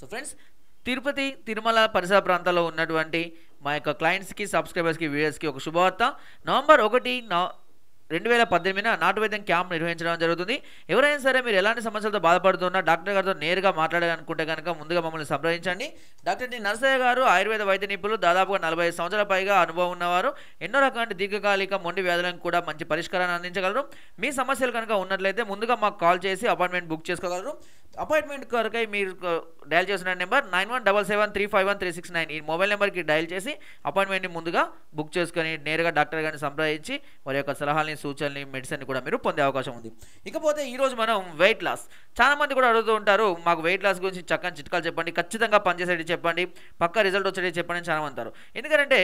So friends Tirupati Tirumala పరిసర ప్రాంతాల్లో ఉన్నటువంటి మా యొక్క క్లయింట్స్కి సబ్స్క్రైబర్స్కి వ్యూయర్స్కి ఒక శుభవార్త. నవంబర్ ఒకటి రెండు వేల పద్దెనిమిదిన నాటు వైద్యం క్యాంప్ నిర్వహించడం జరుగుతుంది. ఎవరైనా సరే మీరు ఎలాంటి సమస్యలతో బాధపడుతున్నా డాక్టర్ గారితో నేరుగా మాట్లాడాలనుకుంటే కనుక ముందుగా మమ్మల్ని సంప్రదించండి. డాక్టర్ డి నరసయ్య గారు ఆయుర్వేద వైద్య నిపుణులు దాదాపుగా నలభై సంవత్సరాల పైగా అనుభవం ఉన్నవారు. ఎన్నో రకాల దీర్ఘకాలిక మొండి వ్యాధులకు కూడా మంచి పరిష్కారాన్ని అందించగలరు. మీ సమస్యలు కనుక ఉన్నట్లయితే ముందుగా మాకు కాల్ చేసి అపాయింట్మెంట్ బుక్ చేసుకోగలరు. అపాయింట్మెంట్ కొరకై మీరు డయల్ చేసిన number nine one double seven three five one three six nine. ఈ మొబైల్ నెంబర్కి డయల్ చేసి అపాయింట్మెంట్ని ముందుగా బుక్ చేసుకొని నేరుగా డాక్టర్ గారిని సంప్రదించి వారి యొక్క సలహాలని సూచనలని మెడిసిన్ కూడా మీరు పొందే అవకాశం ఉంది. ఇకపోతే ఈరోజు మనం వెయిట్ లాస్. చాలామంది కూడా అడుగుతూ ఉంటారు మాకు వెయిట్ లాస్ గురించి చక్కని చిట్కాలు చెప్పండి ఖచ్చితంగా పనిచేసేటి చెప్పండి పక్క రిజల్ట్ వచ్చేటి చెప్పండి అని చాలా అంటారు. ఎందుకంటే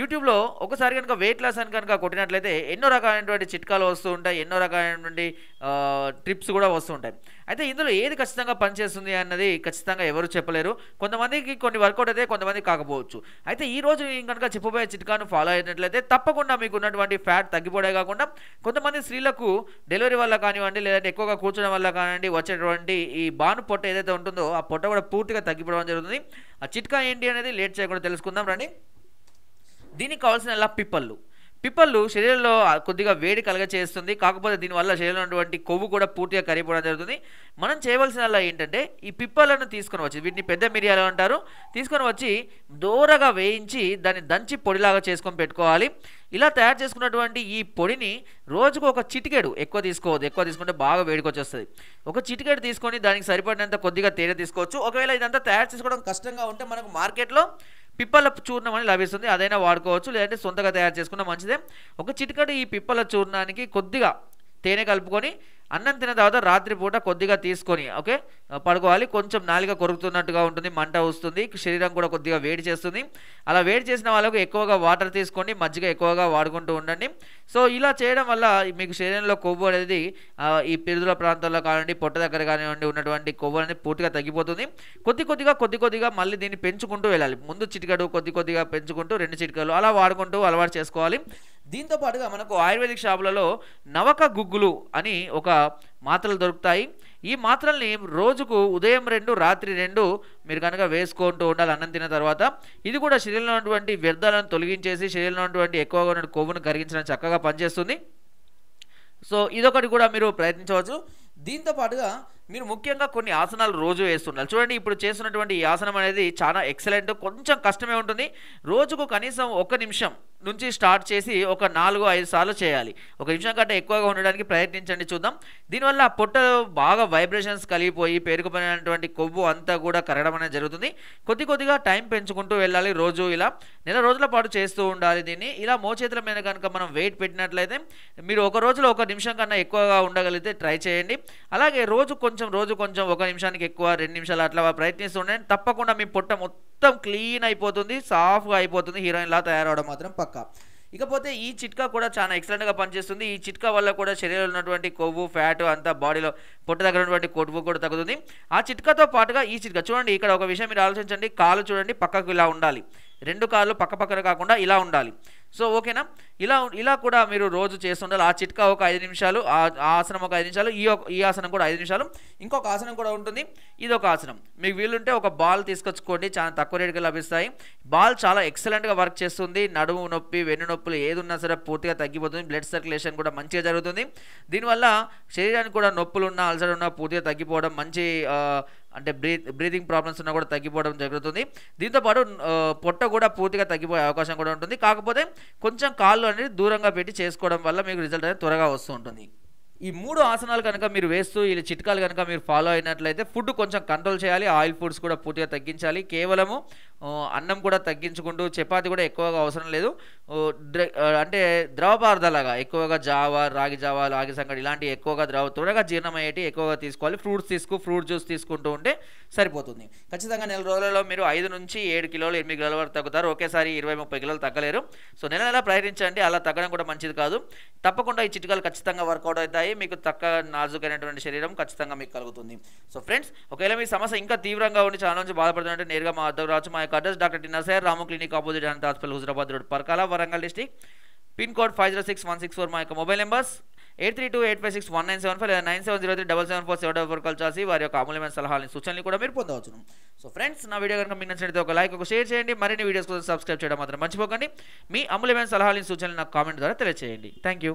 యూట్యూబ్లో ఒకసారి కనుక వెయిట్ లాస్ అని కనుక కొట్టినట్లయితే ఎన్నో రకాలైనటువంటి చిట్కాలు వస్తూ ఉంటాయి ఎన్నో రకాలైనటువంటి ట్రిప్స్ కూడా వస్తూ ఉంటాయి. అయితే ఇందులో ఏది ఖచ్చితంగా పనిచేస్తుంది అన్నది ఖచ్చితంగా ఎవరు చెప్పలేరు. కొంతమందికి కొన్ని వర్కౌట్ అయితే కొంతమంది కాకపోవచ్చు. అయితే ఈ రోజు కనుక చెప్పబోయే చిట్కాను ఫాలో అయినట్లయితే తప్పకుండా మీకు ఉన్నటువంటి ఫ్యాట్ తగ్గిపోవడే కాకుండా కొంతమంది స్త్రీలకు డెలివరీ వల్ల కానివ్వండి లేదంటే ఎక్కువగా కూర్చోడం వల్ల కానివ్వండి వచ్చేటువంటి ఈ బాను పొట్ట ఏదైతే ఉంటుందో ఆ పొట్ట కూడా పూర్తిగా తగ్గిపోవడం జరుగుతుంది. ఆ చిట్కా ఏంటి అనేది లేట్ చేయకుండా తెలుసుకుందాం. రండి. దీనికి కావాల్సిన ఎలా పిప్పళ్ళు. పిప్పళ్ళు శరీరంలో కొద్దిగా వేడి కలగ చేస్తుంది కాకపోతే దీనివల్ల శరీరంలో ఉన్నటువంటి కొవ్వు కూడా పూర్తిగా కరిగిపోవడం జరుగుతుంది. మనం చేయవలసిన ఏంటంటే ఈ పిప్పలను తీసుకొని వచ్చి వీటిని పెద్ద మిరియాలు అంటారు తీసుకొని వచ్చి దూరగా వేయించి దాన్ని దంచి పొడిలాగా చేసుకొని పెట్టుకోవాలి. ఇలా తయారు చేసుకున్నటువంటి ఈ పొడిని రోజుకు ఒక చిటికెడు ఎక్కువ తీసుకోవద్దు. ఎక్కువ తీసుకుంటే బాగా వేడికొచ్చేస్తుంది ఒక చిటికెడు తీసుకొని దానికి సరిపడినంత కొద్దిగా తేనె తీసుకోవచ్చు. ఒకవేళ ఇదంతా తయారు చేసుకోవడం కష్టంగా ఉంటే మనకు మార్కెట్లో పిప్పల చూర్ణం అని లభిస్తుంది. అదైనా వాడుకోవచ్చు లేదంటే సొంతగా తయారు చేసుకున్న మంచిదే. ఒక చిటికడు ఈ పిప్పల చూర్ణానికి కొద్దిగా తేనె కలుపుకొని అన్నం తిన్న తర్వాత రాత్రిపూట కొద్దిగా తీసుకొని ఓకే? పడుకోవాలి. కొంచెం నాలిక కొరుకుతున్నట్టుగా ఉంటుంది మంట వస్తుంది శరీరం కూడా కొద్దిగా వేడి చేస్తుంది. అలా వేడి చేసిన వాళ్ళకు ఎక్కువగా వాటర్ తీసుకోండి మజ్జిగ ఎక్కువగా వాడుకుంటూ ఉండండి. సో ఇలా చేయడం వల్ల మీకు శరీరంలో కొవ్వు అనేది ఈ పిరుదుల ప్రాంతాల్లో కానివ్వండి పొట్ట దగ్గర కానివ్వండి ఉన్నటువంటి కొవ్వు అనేది పూర్తిగా తగ్గిపోతుంది. కొద్ది కొద్దిగా కొద్ది కొద్దిగా మళ్ళీ దీన్ని పెంచుకుంటూ వెళ్ళాలి. ముందు చిటికడు కొద్ది కొద్దిగా పెంచుకుంటూ రెండు చిటికలు అలా వాడుకుంటూ అలవాటు చేసుకోవాలి. దీంతో పాటుగా మనకు ఆయుర్వేదిక్ షాపులలో నవక గుగ్గులు అని ఒక మాత్రలు దొరుకుతాయి. ఈ మాత్రల్ని రోజుకు ఉదయం రెండు రాత్రి రెండు మీరు కనుక వేసుకుంటూ ఉండాలి అన్నం తిన్న తర్వాత. ఇది కూడా శరీరంలో ఉన్నటువంటి వ్యర్థాలను తొలగించేసి శరీరంలో ఉన్నటువంటి ఎక్కువగా ఉన్న కొవ్వును కరిగించడం చక్కగా పనిచేస్తుంది. సో ఇదొకటి కూడా మీరు ప్రయత్నించవచ్చు. దీంతో పాటుగా మీరు ముఖ్యంగా కొన్ని ఆసనాలు రోజు వేస్తుండాలి చూడండి ఇప్పుడు చేస్తున్నటువంటి ఈ ఆసనం అనేది చాలా ఎక్సలెంట్ కొంచెం కష్టమే ఉంటుంది. రోజుకు కనీసం ఒక నిమిషం నుంచి స్టార్ట్ చేసి ఒక నాలుగు ఐదు సార్లు చేయాలి. ఒక నిమిషం కంటే ఎక్కువగా ఉండడానికి ప్రయత్నించండి చూద్దాం. దీనివల్ల పొట్ట బాగా వైబ్రేషన్స్ కలిగిపోయి పేరుకుపోయినటువంటి కొవ్వు అంతా కూడా కరగడం అనేది జరుగుతుంది. కొద్ది కొద్దిగా టైం పెంచుకుంటూ వెళ్ళాలి రోజు ఇలా. నెల రోజుల పాటు చేస్తూ ఉండాలి దీన్ని. ఇలా మోచేతుల మీద కనుక మనం వెయిట్ పెట్టినట్లయితే మీరు ఒక రోజులో ఒక నిమిషం కన్నా ఎక్కువగా ఉండగలిగితే ట్రై చేయండి. అలాగే రోజు కొంచెం రోజు కొంచెం ఒక నిమిషానికి ఎక్కువ రెండు నిమిషాలు అట్లా ప్రయత్నిస్తూ ఉండండి తప్పకుండా మీ పొట్ట మొత్తం క్లీన్ అయిపోతుంది సాఫ్గా అయిపోతుంది హీరోయిన్లా తయారవడం మాత్రం పక్క. ఇకపోతే ఈ చిట్కా కూడా చాలా ఎక్సలెంట్గా పనిచేస్తుంది. ఈ చిట్కా వల్ల కూడా శరీరంలో ఉన్నటువంటి కొవ్వు ఫ్యాట్ అంతా బాడీలో పొట్ట దగ్గర ఉన్నటువంటి కొవ్వు కూడా తగ్గుతుంది. ఆ చిట్కాతో పాటుగా ఈ చిట్కా చూడండి ఇక్కడ ఒక విషయం మీరు ఆలోచించండి కాలు చూడండి పక్కకు ఇలా ఉండాలి. రెండు కాళ్ళు పక్కపక్కన కాకుండా ఇలా ఉండాలి. సో ఓకేనా? ఇలా ఇలా కూడా మీరు రోజు చేస్తుండాలి ఆ చిట్కా ఒక ఐదు నిమిషాలు ఆ ఆసనం ఒక ఐదు నిమిషాలు ఈ ఈ ఆసనం కూడా ఐదు నిమిషాలు. ఇంకొక ఆసనం కూడా ఉంటుంది. ఇది ఒక ఆసనం. మీకు వీలుంటే ఒక బాల్ తీసుకొచ్చుకోండి. చాలా తక్కువ రేటుకి లభిస్తాయి. బాల్ చాలా ఎక్సలెంట్గా వర్క్ చేస్తుంది. నడుము నొప్పి వెన్ను నొప్పులు ఏదున్నా సరే పూర్తిగా తగ్గిపోతుంది. బ్లడ్ సర్క్యులేషన్ కూడా మంచిగా జరుగుతుంది. దీనివల్ల శరీరానికి కూడా నొప్పులు ఉన్న అల్సర్ ఉన్న పూర్తిగా తగ్గిపోవడం మంచి అంటే బ్రీత్ బ్రీతింగ్ ప్రాబ్లమ్స్ ఉన్నా కూడా తగ్గిపోవడం జరుగుతుంది. దీంతోపాటు పొట్ట కూడా పూర్తిగా తగ్గిపోయే అవకాశం కూడా ఉంటుంది. కాకపోతే కొంచెం కాళ్ళు అనేది దూరంగా పెట్టి చేసుకోవడం వల్ల మీకు రిజల్ట్ అనేది త్వరగా వస్తూ ఉంటుంది. ఈ మూడు ఆసనాలు కనుక మీరు వేస్తూ ఈ చిట్కాలు కనుక మీరు ఫాలో అయినట్లయితే ఫుడ్ కొంచెం కంట్రోల్ చేయాలి. ఆయిల్ ఫుడ్స్ కూడా పూర్తిగా తగ్గించాలి. కేవలము అన్నం కూడా తగ్గించుకుంటూ చపాతి కూడా ఎక్కువగా అవసరం లేదు. అంటే ద్రవ పదార్థాలాగా ఎక్కువగా జావ రాగి జావ రాగి సంగటి ఇలాంటి ఎక్కువగా ద్రవ త్వరగా జీర్ణమయ్యేటి ఎక్కువగా తీసుకోవాలి. ఫ్రూట్స్ తీసుకు ఫ్రూట్ జ్యూస్ తీసుకుంటూ ఉంటే సరిపోతుంది. ఖచ్చితంగా నెల రోజులలో మీరు ఐదు నుంచి ఏడు కిలోలు ఎనిమిది కిలోల వరకు తగ్గుతారు. ఒకేసారి ఇరవై ముప్పై కిలోలు తగ్గలేరు. సో నెల నెల ప్రయత్నించండి. అలా తగ్గడం కూడా మంచిది కాదు. తప్పకుండా ఈ చిట్కాలు ఖచ్చితంగా వర్కౌట్ అవుతాయి. మీకు తక్క నాజుకైనటువంటి శరీరం ఖచ్చితంగా మీకు కలుగుతుంది. సో ఫ్రెండ్స్ ఒకవేళ మీ సమస్య ఇంకా తీవ్రంగా ఉండి చాలా నుంచి బాధపడుతుందంటే నేరుగా మా వద్దకు రావచ్చు. మా యొక్క address doctor T Narsaiah Ramu clinic opposite Ananta hospital Huzurabad road Parkal Warangal district pin code five zero six one six four మా యొక్క mobile numbers. Eight three two eight five six one nine seven five లేదా nine seven zero three double seven four seven double four call చేసి వారి యొక్క అమూల్యమైన సలహాలని సూచనలు కూడా మీరు పొందవచ్చు సో ఫ్రెండ్స్ నా వీడియో కనుక మీకు నచ్చినట్లయితే ఒక లైక్ ఒక షేర్ చేయండి. మరిన్ని వీడియోస్ కోసం సబ్స్క్రైబ్ చేయడం మాత్రం మర్చిపోకండి. మీ అమూల్యమైన సలహాలని సూచనలు నాకు కామెంట్ ద్వారా తెలియజేయండి థ్యాంక్ యూ